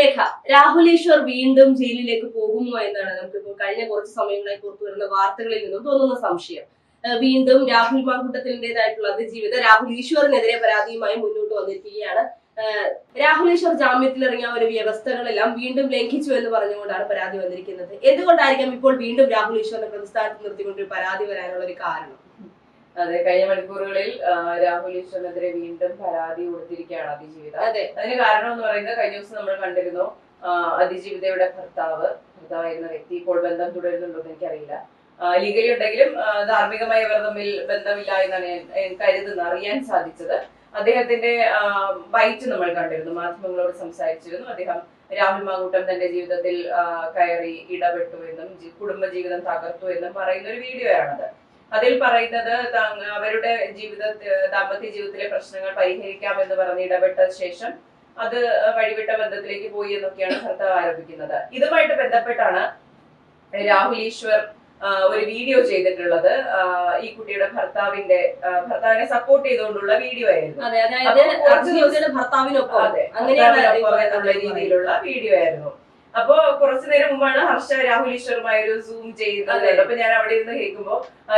മേഘ രാഹുൽ ഈശ്വർ വീണ്ടും ജയിലിലേക്ക് പോകുമോ എന്നാണ് നമുക്കിപ്പോൾ കഴിഞ്ഞ കുറച്ച് സമയങ്ങളായി പുറത്തു വരുന്ന വാർത്തകളിൽ നിന്നും തോന്നുന്ന സംശയം. വീണ്ടും രാഹുൽ മാങ്കുട്ടത്തിന്റെതായിട്ടുള്ള അതിജീവിതം രാഹുൽ ഈശ്വറിനെതിരെ പരാതിയുമായി മുന്നോട്ട് വന്നിരിക്കുകയാണ്. രാഹുലേശ്വർ ജാമ്യത്തിൽ ഇറങ്ങിയ ഒരു വ്യവസ്ഥകളെല്ലാം വീണ്ടും ലംഘിച്ചു എന്ന് പറഞ്ഞുകൊണ്ടാണ് പരാതി വന്നിരിക്കുന്നത്. എന്തുകൊണ്ടായിരിക്കാം ഇപ്പോൾ വീണ്ടും രാഹുൽ ഈശ്വറിനെ പ്രതിസ്ഥാനത്ത് നിർത്തിക്കൊണ്ട് പരാതി വരാനുള്ള ഒരു കാരണം? അതെ കഴിഞ്ഞ മണിക്കൂറുകളിൽ രാഹുൽ ഈശ്വറിനെതിരെ വീണ്ടും പരാതി കൊടുത്തിരിക്കുകയാണ് അതിജീവിത. അതെ. അതിന് കാരണം എന്ന് പറയുന്നത് കഴിഞ്ഞ ദിവസം നമ്മൾ കണ്ടിരുന്നു അതിജീവിതയുടെ ഭർത്താവ് ഭർത്താവായിരുന്ന വ്യക്തി ഇപ്പോൾ ബന്ധം തുടരുന്നുണ്ടോ എന്ന് എനിക്കറിയില്ല. ലീഗലി ഉണ്ടെങ്കിലും ധാർമ്മികമായി അവർ തമ്മിൽ ബന്ധമില്ല എന്നാണ് ഞാൻ കരുതുന്നത് അറിയാൻ സാധിച്ചത്. അദ്ദേഹത്തിന്റെ ബൈറ്റ് നമ്മൾ കണ്ടിരുന്നു മാധ്യമങ്ങളോട് സംസാരിച്ചിരുന്നു. അദ്ദേഹം രാഹുൽ മാങ്കൂട്ടം തന്റെ ജീവിതത്തിൽ കയറി ഇടപെട്ടു എന്നും കുടുംബജീവിതം തകർത്തു എന്നും പറയുന്ന ഒരു വീഡിയോ ആണത് അതിൽ പറയുന്നത് അവരുടെ ജീവിത ദാമ്പത്യ ജീവിതത്തിലെ പ്രശ്നങ്ങൾ പരിഹരിക്കാം എന്ന് പറഞ്ഞ് ഇടപെട്ട ശേഷം അത് വഴിവിട്ട ബന്ധത്തിലേക്ക് പോയി എന്നൊക്കെയാണ് ഭർത്താവ് ആരോപിക്കുന്നത്. ഇതുമായിട്ട് ബന്ധപ്പെട്ടാണ് രാഹുൽ ഈശ്വർ ഒരു വീഡിയോ ചെയ്തിട്ടുള്ളത്. ഈ കുട്ടിയുടെ ഭർത്താവിന്റെ ഭർത്താവിനെ സപ്പോർട്ട് ചെയ്തുകൊണ്ടുള്ള വീഡിയോ ആയിരുന്നു. അതെ അതായത് ഭർത്താവിനൊപ്പം. എന്നുള്ള രീതിയിലുള്ള വീഡിയോ ആയിരുന്നു. അപ്പോ കുറച്ചു നേരം മുമ്പാണ് ഹർഷ രാഹുൽ ഈശ്വറുമായി ഒരു സൂം ചെയ്യുന്നത്. അപ്പൊ ഞാൻ അവിടെ ഇരുന്ന് കേൾക്കുമ്പോ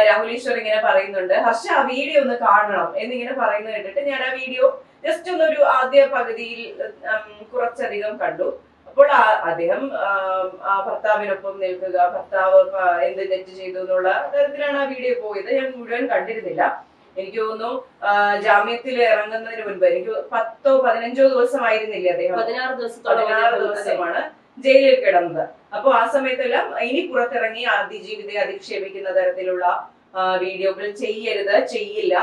രാഹുൽ ഈശ്വർ ഇങ്ങനെ പറയുന്നുണ്ട് ഹർഷ ആ വീഡിയോ ഒന്ന് കാണണം. എന്നിങ്ങനെ പറയുന്നത് കേട്ടിട്ട് ഞാൻ ആ വീഡിയോ ജസ്റ്റ് ഒന്നൊരു ആദ്യ പകുതിയിൽ കുറച്ചധികം കണ്ടു. അപ്പോൾ അദ്ദേഹം ആം, ഭർത്താവിനൊപ്പം നിൽക്കുക ഭർത്താവ് എന്ത് തെറ്റ് ചെയ്തു എന്നുള്ള തരത്തിലാണ് ആ വീഡിയോ പോയത്. ഞാൻ മുഴുവൻ കണ്ടിരുന്നില്ല. എനിക്ക് തോന്നുന്നു ജാമ്യത്തിൽ ഇറങ്ങുന്നതിന് മുൻപ് എനിക്ക് പത്തോ പതിനഞ്ചോ ദിവസമായിരുന്നില്ലേ അദ്ദേഹം? പതിനാറ് ദിവസം പതിനാറ്. ദിവസമാണ്. ജയിലിൽ കിടന്നത്. അപ്പൊ ആ സമയത്തെല്ലാം ഇനി പുറത്തിറങ്ങി അതിജീവിതയെ അധിക്ഷേപിക്കുന്ന തരത്തിലുള്ള വീഡിയോകൾ ചെയ്യരുത് ചെയ്യില്ല.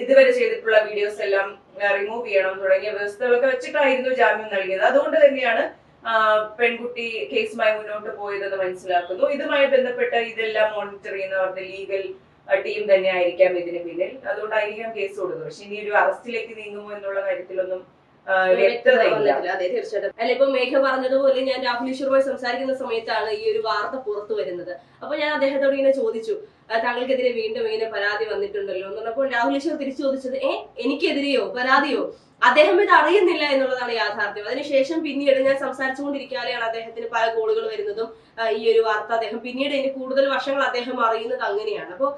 ഇതുവരെ ചെയ്തിട്ടുള്ള വീഡിയോസ് എല്ലാം റിമൂവ് ചെയ്യണം തുടങ്ങിയ വ്യവസ്ഥകളൊക്കെ വെച്ചിട്ടായിരുന്നു ജാമ്യം നൽകിയത്. അതുകൊണ്ട് തന്നെയാണ് പെൺകുട്ടി കേസുമായി മുന്നോട്ട് പോയതെന്ന് മനസ്സിലാക്കുന്നു. ഇതുമായി ബന്ധപ്പെട്ട് ഇതെല്ലാം മോണിറ്റർ ചെയ്യുന്നവരുടെ ലീഗൽ ടീം തന്നെ ആയിരിക്കാം ഇതിന് പിന്നിൽ. അതുകൊണ്ടായിരിക്കാം കേസ് കൊടുക്കുന്നത് പക്ഷെ ഇനി ഒരു അറസ്റ്റിലേക്ക് നീങ്ങുമോ എന്നുള്ള കാര്യത്തിലൊന്നും വ്യക്തതയില്ല. വന്നിട്ടില്ല. അതെ തീർച്ചയായിട്ടും. അല്ല ഇപ്പൊ മേഘ പറഞ്ഞതുപോലെ ഞാൻ രാഹുൽ ഈശ്വറുമായി സംസാരിക്കുന്ന സമയത്താണ് ഈ ഒരു വാർത്ത പുറത്തു വരുന്നത്. അപ്പൊ ഞാൻ അദ്ദേഹത്തോട് ഇങ്ങനെ ചോദിച്ചു "ആ, താങ്കൾക്കെതിരെ വീണ്ടും ഇങ്ങനെ പരാതി വന്നിട്ടുണ്ടല്ലോ? എന്ന് പറഞ്ഞപ്പോൾ രാഹുൽ ഈശ്വർ തിരിച്ചു ചോദിച്ചത് ഏ എനിക്കെതിരെയോ? പരാതിയോ? അദ്ദേഹം ഇത് അറിയുന്നില്ല എന്നുള്ളതാണ് യാഥാർത്ഥ്യം. അതിനുശേഷം പിന്നീട് ഞാൻ സംസാരിച്ചുകൊണ്ടിരിക്കാതെയാണ് അദ്ദേഹത്തിന് പല കോളുകൾ വരുന്നതും ഈ ഒരു വാർത്ത അദ്ദേഹം പിന്നീട് ഇനി കൂടുതൽ വർഷങ്ങൾ അദ്ദേഹം അറിയുന്നത് അങ്ങനെയാണ്. അപ്പോൾ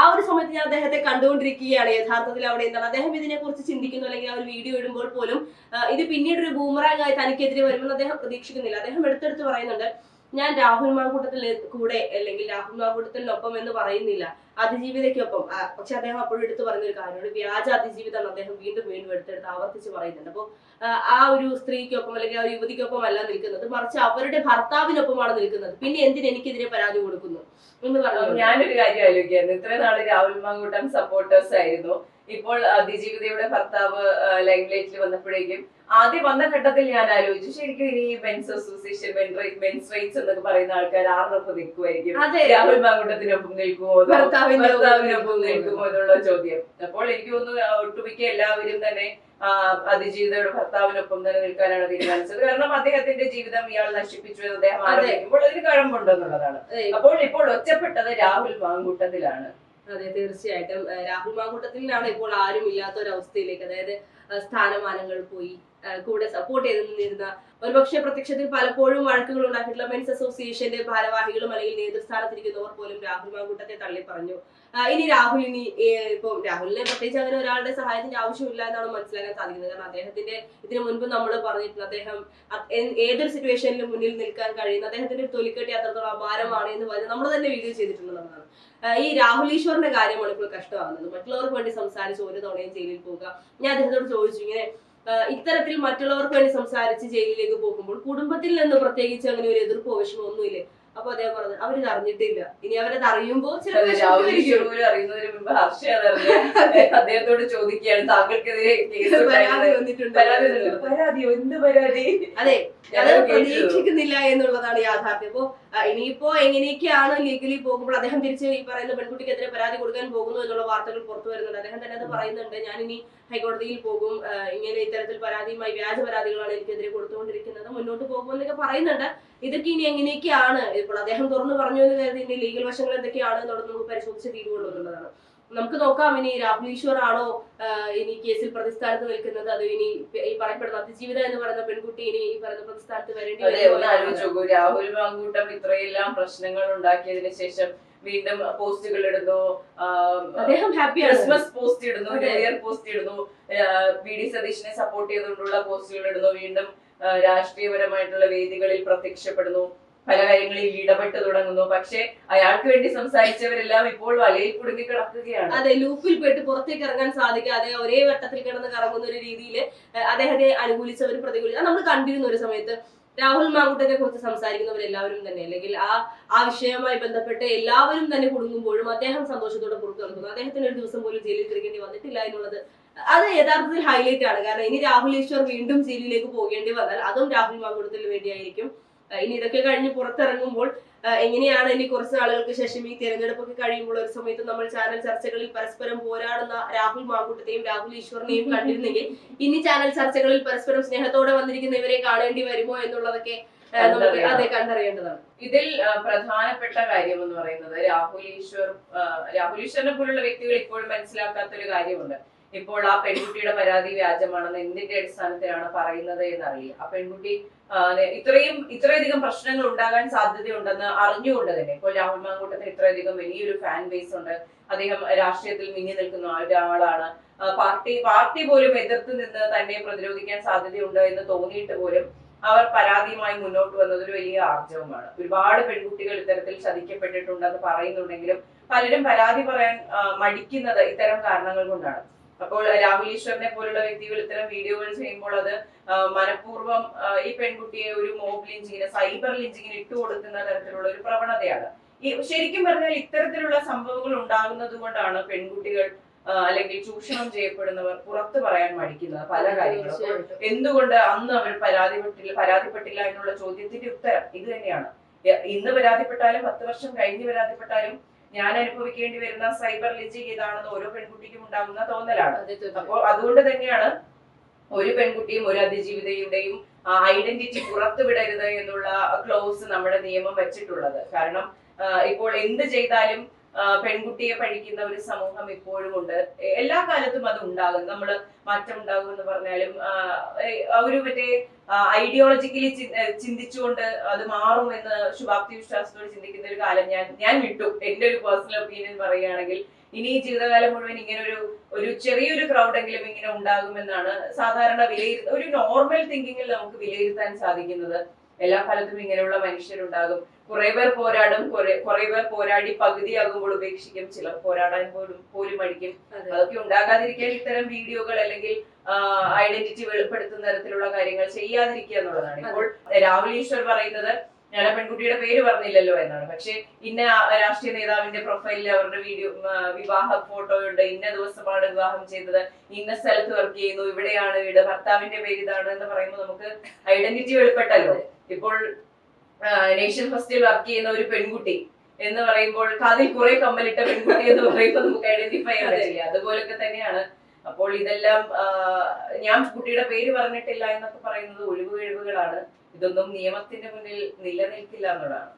ആ ഒരു സമയത്ത് ഞാൻ അദ്ദേഹത്തെ കണ്ടുകൊണ്ടിരിക്കുകയാണ്. യഥാർത്ഥത്തിൽ അവിടെ എന്താണ്? അദ്ദേഹം ഇതിനെ കുറിച്ച് ചിന്തിക്കുന്നു അല്ലെങ്കിൽ ആ ഒരു വീഡിയോ ഇടുമ്പോൾ പോലും ഇത് പിന്നീട് ഒരു ബൂമറാങ് ആയി തനിക്കെതിരെ വരുമെന്ന് അദ്ദേഹം പ്രതീക്ഷിക്കുന്നില്ല. അദ്ദേഹം എടുത്തെടുത്ത് പറയുന്നുണ്ട് ഞാൻ രാഹുൽ മാങ്കൂട്ടത്തിൽ കൂടെ അല്ലെങ്കിൽ രാഹുൽ മാങ്കൂട്ടത്തിനൊപ്പം എന്ന് പറയുന്നില്ല. അതിജീവിതയ്ക്കൊപ്പം പക്ഷെ അദ്ദേഹം അപ്പോഴും എടുത്തു പറഞ്ഞൊരു ഒരു കാര്യമാണ് വ്യാജ അതിജീവിതം അദ്ദേഹം വീണ്ടും വീണ്ടും എടുത്തെടുത്ത് ആവർത്തിച്ച് പറയുന്നുണ്ട്. അപ്പോൾ ആ ഒരു സ്ത്രീക്കൊപ്പം അല്ലെങ്കിൽ ആ ഒരു യുവതിക്കൊപ്പം അല്ല നിൽക്കുന്നത് മറിച്ച് അവരുടെ ഭർത്താവിനൊപ്പമാണ് നിൽക്കുന്നത്. പിന്നെ എന്തിന് എനിക്കെതിരെ പരാതി കൊടുക്കുന്നു എന്ന് പറഞ്ഞു ഞാനൊരു കാര്യം ആലോചിക്കായിരുന്നു ഇത്ര നാൾ രാഹുൽ മാങ്കൂട്ടം സപ്പോർട്ടേഴ്സ് ആയിരുന്നു. ഇപ്പോൾ അതിജീവിതയുടെ ഭർത്താവ് ലൈം ലൈറ്റിൽ വന്നപ്പോഴേക്കും ആദ്യം വന്ന ഘട്ടത്തിൽ ഞാൻ ആലോചിച്ചു. ശരിക്കും ഇനി മെൻസ് അസോസിയേഷൻ മെൻസ് റൈറ്റ്സ് എന്നൊക്കെ പറയുന്ന ആൾക്കാർ ആറിനൊപ്പം നിൽക്കുമായിരിക്കും അതെ. രാഹുൽ മാങ്കൂട്ടത്തിനൊപ്പം നിൽക്കുമോ ഒപ്പം ഭർത്താവിനൊപ്പം? നിൽക്കുമോ എന്നുള്ള ചോദ്യം. അപ്പോൾ എനിക്ക് തോന്നുന്നു ഒട്ടുമിക്ക എല്ലാവരും തന്നെ അതിജീവിതയുടെ ഭർത്താവിനൊപ്പം തന്നെ നിൽക്കാനാണ് തീരുമാനിച്ചത്. കാരണം അദ്ദേഹത്തിന്റെ ജീവിതം ഇയാൾ നശിപ്പിച്ചു എന്ന് അദ്ദേഹം അതെ. ആരോപിക്കുമ്പോൾ അതിന് കഴമ്പുണ്ടെന്നുള്ളതാണ് അപ്പോൾ ഇപ്പോൾ ഒറ്റപ്പെട്ടത് രാഹുൽ മാങ്കൂട്ടത്തിലാണ്. അതെ തീർച്ചയായിട്ടും. രാഹുൽ മാങ്കൂട്ടത്തിലാണ് ഇപ്പോൾ ആരും ഇല്ലാത്ത ഒരു അവസ്ഥയിലേക്ക് അതായത് സ്ഥാനമാനങ്ങൾ പോയി. കൂടെ സപ്പോർട്ട് ചെയ്ത് നിന്നിരുന്ന ഒരുപക്ഷെ പ്രത്യക്ഷത്തിൽ പലപ്പോഴും വഴക്കുകൾ ഉണ്ടാക്കിയിട്ടുള്ള മെൻസ് അസോസിയേഷന്റെ ഭാരവാഹികളും അല്ലെങ്കിൽ നേതൃസ്ഥാനത്തിരിക്കുന്നവർ പോലും രാഹുൽ മാങ്കൂട്ടത്തെ തള്ളി പറഞ്ഞു ഇനി രാഹുൽ ഇനി ഇപ്പൊ രാഹുലിനെ പ്രത്യേകിച്ച് അങ്ങനെ ഒരാളുടെ സഹായത്തിന്റെ ആവശ്യമില്ല എന്നാണ് മനസ്സിലാക്കാൻ സാധിക്കുന്നത്. കാരണം അദ്ദേഹത്തിന്റെ ഇതിനു മുൻപ് നമ്മൾ പറഞ്ഞിട്ടുണ്ട് അദ്ദേഹം ഏതൊരു സിറ്റുവേഷനിലും മുന്നിൽ നിൽക്കാൻ കഴിയുന്ന അദ്ദേഹത്തിന്റെ തൊലിക്കെട്ടി അത്രത്തോളം അപാരമാണ് എന്ന് പറഞ്ഞ് നമ്മൾ തന്നെ വീഡിയോ ചെയ്തിട്ടുള്ളതാണ് ഈ രാഹുൽ ഈശ്വറിന്റെ കാര്യമാണ് ഇപ്പോൾ കഷ്ടമാകുന്നത്. മറ്റുള്ളവർക്ക് വേണ്ടി സംസാരിച്ച് ഒരു തവണയും ജയിലിൽ പോകുക ഞാൻ അദ്ദേഹത്തോട് ചോദിച്ചു ഇങ്ങനെ ഇത്തരത്തിൽ മറ്റുള്ളവർക്ക് വേണ്ടി സംസാരിച്ച് ജയിലിലേക്ക് പോകുമ്പോൾ കുടുംബത്തിൽ നിന്ന് പ്രത്യേകിച്ച് അങ്ങനെ ഒരു എതിർപ്പ് വിഷമോ ഒന്നുമില്ലേ? അപ്പൊ അദ്ദേഹം പറഞ്ഞത് അവരിത് അറിഞ്ഞിട്ടില്ല. ഇനി അവരത് പോലും അറിയുന്നതിന് മുമ്പ് ഹർഷ അദ്ദേഹത്തോട് ചോദിക്കുകയാണ് താങ്കൾക്കെതിരെ പരാതിയോ? എന്ത് പരാതി? അതെ അത് പ്രതീക്ഷിക്കുന്നില്ല എന്നുള്ളതാണ് യാഥാർത്ഥ്യം. അപ്പോ ഇനിയിപ്പോ എങ്ങനെയൊക്കെയാണ് ലീഗലി പോകുമ്പോൾ അദ്ദേഹം തിരിച്ച് ഈ പറയുന്ന പെൺകുട്ടിക്കെതിരെ പരാതി കൊടുക്കാൻ പോകുന്നു എന്നുള്ള വാർത്തകൾ പുറത്തു വരുന്നുണ്ട്. അദ്ദേഹം തന്നെ അത് പറയുന്നുണ്ട്. ഞാൻ ഇനി ഹൈക്കോടതിയിൽ പോകും. ഇങ്ങനെ ഇത്തരത്തിൽ പരാതിയുമായി വ്യാജ പരാതികളാണ് എനിക്കെതിരെ കൊടുത്തുകൊണ്ടിരിക്കുന്നത്. മുന്നോട്ട് പോകുമെന്നൊക്കെ പറയുന്നുണ്ട്. ഇതൊക്കെ ഇനി എങ്ങനെയൊക്കെയാണ്? ഇപ്പോൾ അദ്ദേഹം തുറന്നു പറഞ്ഞു എന്ന് കരുതി ഇനി ലീഗൽ വശങ്ങൾ എന്തൊക്കെയാണ് എന്നുള്ളത് നമുക്ക് പരിശോധിച്ച് തീരുവുള്ളൂ എന്നുള്ളതാണ് നമുക്ക് നോക്കാം. ഇനി രാഹുൽ ഈശ്വർ ആണോ ഇനി കേസിൽ പ്രതിസ്ഥാനത്ത് നിൽക്കുന്നത്? അത് ഇനി ഈ പറയപ്പെടുന്ന അതിജീവിത എന്ന് പറയുന്ന പെൺകുട്ടി ഇനി ഈ പറയുന്ന പ്രതിസ്ഥാനത്ത് വരേണ്ടി രാഹുൽ മാങ്കൂട്ടം ഇത്രയെല്ലാം പ്രശ്നങ്ങൾ ഉണ്ടാക്കിയതിനു ശേഷം വീണ്ടും പോസ്റ്റുകൾ ഇടുന്നു. അദ്ദേഹം ഹാപ്പി ക്രിസ്മസ് പോസ്റ്റ് ഇടുന്നു കരിയർ ന്യൂ ഇയർ പോസ്റ്റ് ഇടുന്നു. വി ഡി സതീഷിനെ സപ്പോർട്ട് ചെയ്തുകൊണ്ടുള്ള പോസ്റ്റുകൾ ഇടുന്നു. വീണ്ടും രാഷ്ട്രീയപരമായിട്ടുള്ള വേദികളിൽ പ്രത്യക്ഷപ്പെടുന്നു. പല കാര്യങ്ങളിൽ ഇടപെട്ട് തുടങ്ങുന്നു. പക്ഷെ അയാൾക്ക് വേണ്ടി സംസാരിച്ചവരെല്ലാം ഇപ്പോൾ വലയിൽ കുടുങ്ങി കിടക്കുകയാണ്. അതെ ലൂപ്പിൽ പോയിട്ട് പുറത്തേക്ക് ഇറങ്ങാൻ സാധിക്കാതെ ഒരേ വട്ടത്തിൽ കിടന്ന് കറങ്ങുന്ന ഒരു രീതിയിൽ അദ്ദേഹത്തെ അനുകൂലിച്ചവരും പ്രതികൂലിച്ചവരും നമ്മൾ കണ്ടിരുന്ന ഒരു സമയത്ത് രാഹുൽ മാങ്കുട്ടനെ കുറിച്ച് സംസാരിക്കുന്നവരെല്ലാവരും തന്നെ അല്ലെങ്കിൽ ആ ആ വിഷയവുമായി ബന്ധപ്പെട്ട് എല്ലാവരും തന്നെ കുടുങ്ങുമ്പോഴും അദ്ദേഹം സന്തോഷത്തോടെ പുറത്തു നടക്കുന്നു. അദ്ദേഹത്തിന് ഒരു ദിവസം പോലും ജയിലിൽ കിടക്കേണ്ടി വന്നിട്ടില്ല എന്നുള്ളത് അത് യഥാർത്ഥത്തിൽ ഹൈലൈറ്റ് ആണ്. കാരണം ഇനി രാഹുൽ ഈശ്വർ വീണ്ടും ജയിലിലേക്ക് പോകേണ്ടി വന്നാൽ അതും രാഹുൽ മാങ്കുട്ടത്തിന് വേണ്ടിയായിരിക്കും. ഇനി ഇതൊക്കെ കഴിഞ്ഞ് പുറത്തിറങ്ങുമ്പോൾ എങ്ങനെയാണ് ഇനി കുറച്ച് നാളുകൾക്ക് ശേഷം ഈ തെരഞ്ഞെടുപ്പൊക്കെ കഴിയുമ്പോൾ ഒരു സമയത്ത് നമ്മൾ ചാനൽ ചർച്ചകളിൽ പരസ്പരം പോരാടുന്ന രാഹുൽ മാങ്കൂട്ടത്തെയും രാഹുൽ ഈശ്വറിനെയും കണ്ടിരുന്നെങ്കിൽ ഇനി ചാനൽ ചർച്ചകളിൽ പരസ്പരം സ്നേഹത്തോടെ വന്നിരിക്കുന്ന ഇവരെ കാണേണ്ടി വരുമോ എന്നുള്ളതൊക്കെ നമുക്ക് അതെ കണ്ടറിയേണ്ടതാണ്. ഇതിൽ പ്രധാനപ്പെട്ട കാര്യം എന്ന് പറയുന്നത് രാഹുൽ ഈശ്വർ രാഹുൽ ഈശ്വറിനെ പോലുള്ള വ്യക്തികൾ ഇപ്പോഴും മനസ്സിലാക്കാത്ത ഒരു കാര്യമുണ്ട്. ഇപ്പോൾ ആ പെൺകുട്ടിയുടെ പരാതി വ്യാജമാണെന്ന് എന്തിന്റെ അടിസ്ഥാനത്തിലാണ് പറയുന്നത് എന്നറിയില്ല. ആ പെൺകുട്ടി ഇത്രയും ഇത്രയധികം പ്രശ്നങ്ങൾ ഉണ്ടാകാൻ സാധ്യതയുണ്ടെന്ന് അറിഞ്ഞുകൊണ്ട് തന്നെ ഇപ്പോൾ രാഹുൽ മാങ്കൂട്ടത്തിന് ഇത്രയധികം വലിയൊരു ഫാൻ ബേസ് ഉണ്ട്. അദ്ദേഹം രാഷ്ട്രീയത്തിൽ മിന്നി നിൽക്കുന്ന ഒരാളാണ്. പാർട്ടി പാർട്ടി പോലും എതിർത്ത് നിന്ന് തന്നെ പ്രതിരോധിക്കാൻ സാധ്യതയുണ്ട് എന്ന് തോന്നിയിട്ട് പോലും അവർ പരാതിയുമായി മുന്നോട്ട് വന്നത് ഒരു വലിയ ആർജവമാണ്. ഒരുപാട് പെൺകുട്ടികൾ ഇത്തരത്തിൽ ചതിക്കപ്പെട്ടിട്ടുണ്ടെന്ന് പറയുന്നുണ്ടെങ്കിലും പലരും പരാതി പറയാൻ മടിക്കുന്നത് ഇത്തരം കാരണങ്ങൾ കൊണ്ടാണ്. അപ്പോൾ രാഹുൽ ഈശ്വറിനെ പോലുള്ള വ്യക്തികൾ ഇത്തരം വീഡിയോകൾ ചെയ്യുമ്പോൾ അത് മനഃപൂർവം ഈ പെൺകുട്ടിയെ ഒരു മോബ് ലിഞ്ചിങ്ങിന് സൈബർ ലിഞ്ചിങ്ങിന് ഇട്ടുകൊടുക്കുന്ന തരത്തിലുള്ള ഒരു പ്രവണതയാണ്. ഈ ശരിക്കും പറഞ്ഞാൽ ഇത്തരത്തിലുള്ള സംഭവങ്ങൾ ഉണ്ടാകുന്നത് കൊണ്ടാണ് പെൺകുട്ടികൾ അല്ലെങ്കിൽ ചൂഷണം ചെയ്യപ്പെടുന്നവർ പുറത്തു പറയാൻ മടിക്കുന്നത് പല കാര്യങ്ങളും. എന്തുകൊണ്ട് അന്ന് അവർ പരാതിപ്പെട്ടില്ല പരാതിപ്പെട്ടില്ല എന്നുള്ള ചോദ്യത്തിന്റെ ഉത്തരം ഇത് തന്നെയാണ്. ഇന്ന് പരാതിപ്പെട്ടാലും പത്ത് വർഷം കഴിഞ്ഞ് പരാതിപ്പെട്ടാലും ഞാൻ അനുഭവിക്കേണ്ടി വരുന്ന സൈബർ ലിഞ്ചിങ് ഇതാണെന്ന് ഓരോ പെൺകുട്ടിക്കും ഉണ്ടാകുന്ന തോന്നലാണ്. അപ്പോൾ അതുകൊണ്ട് തന്നെയാണ് ഒരു പെൺകുട്ടിയും ഒരു അതിജീവിതയുടെയും ഐഡന്റിറ്റി പുറത്തു വിടരുത് എന്നുള്ള ക്ലോസ് നമ്മുടെ നിയമം വെച്ചിട്ടുള്ളത്. കാരണം ഇപ്പോൾ എന്ത് ചെയ്താലും പെൺകുട്ടിയെ പഠിക്കുന്ന ഒരു സമൂഹം ഇപ്പോഴും ഉണ്ട്. എല്ലാ കാലത്തും അത് ഉണ്ടാകും. നമ്മൾ മാറ്റം ഉണ്ടാകും എന്ന് പറഞ്ഞാലും അവർ മറ്റേ ഐഡിയോളജിക്കലി ചിന്തിച്ചുകൊണ്ട് അത് മാറും എന്ന് ശുഭാപ്തി വിശ്വാസത്തോട് ചിന്തിക്കുന്ന ഒരു കാലം ഞാൻ ഞാൻ വിട്ടു. എന്റെ ഒരു പേഴ്സണൽ ഒപ്പീനിയൻ പറയുകയാണെങ്കിൽ ഇനി ജീവിതകാലം മുഴുവൻ ഇങ്ങനെ ഒരു ഒരു ചെറിയൊരു ക്രൗഡെങ്കിലും ഇങ്ങനെ ഉണ്ടാകുമെന്നാണ് സാധാരണ വിലയിരുത്ത ഒരു നോർമൽ തിങ്കിങ്ങിൽ നമുക്ക് വിലയിരുത്താൻ സാധിക്കുന്നത്. എല്ലാ കാലത്തും ഇങ്ങനെയുള്ള മനുഷ്യരുണ്ടാകും. കുറെ പേർ പോരാടും കുറെ കുറെ പേർ പോരാടി പകുതിയാകുമ്പോൾ ഉപേക്ഷിക്കും. ചിലർ പോരാടാൻ പോലും പോലും അടിക്കും അതെ. അതൊക്കെ ഉണ്ടാകാതിരിക്കാൻ ഇത്തരം വീഡിയോകൾ അല്ലെങ്കിൽ ഐഡന്റിറ്റി വെളിപ്പെടുത്തുന്ന തരത്തിലുള്ള കാര്യങ്ങൾ ചെയ്യാതിരിക്കുക എന്നുള്ളതാണ്. ഇപ്പോൾ രാഹുൽ ഈശ്വർ പറയുന്നത് ഞാൻ ആ പെൺകുട്ടിയുടെ പേര് പറഞ്ഞില്ലല്ലോ എന്നാണ്. പക്ഷെ ഇന്ന രാഷ്ട്രീയ നേതാവിന്റെ പ്രൊഫൈലിൽ അവരുടെ വീഡിയോ വിവാഹ ഫോട്ടോ ഉണ്ട്. ഇന്ന ദിവസമാണ് വിവാഹം ചെയ്തത്. ഇന്ന സ്ഥലത്ത് വർക്ക് ചെയ്യുന്നു. ഇവിടെയാണ് വീട്. ഭർത്താവിന്റെ പേര് ഇതാണ് എന്ന് പറയുമ്പോൾ നമുക്ക് ഐഡന്റിറ്റി വെളിപ്പെട്ടല്ലോ. ഇപ്പോൾ നേഷൻ ഫസ്റ്റിൽ വർക്ക് ചെയ്യുന്ന ഒരു പെൺകുട്ടി എന്ന് പറയുമ്പോൾ കാതിൽ കുറെ കമ്മലിട്ട പെൺകുട്ടി എന്ന് പറയുമ്പോൾ നമുക്ക് ഐഡന്റിഫൈ ചെയ്യാൻ. പറ്റില്ല. അതുപോലൊക്കെ തന്നെയാണ്. അപ്പോൾ ഇതെല്ലാം ഞാൻ കുട്ടിയുടെ പേര് പറഞ്ഞിട്ടില്ല എന്നൊക്കെ പറയുന്നത് ഒഴിവ് കഴിവുകളാണ്. ഇതൊന്നും നിയമത്തിന്റെ മുന്നിൽ നിലനിൽക്കില്ല എന്നുള്ളതാണ്.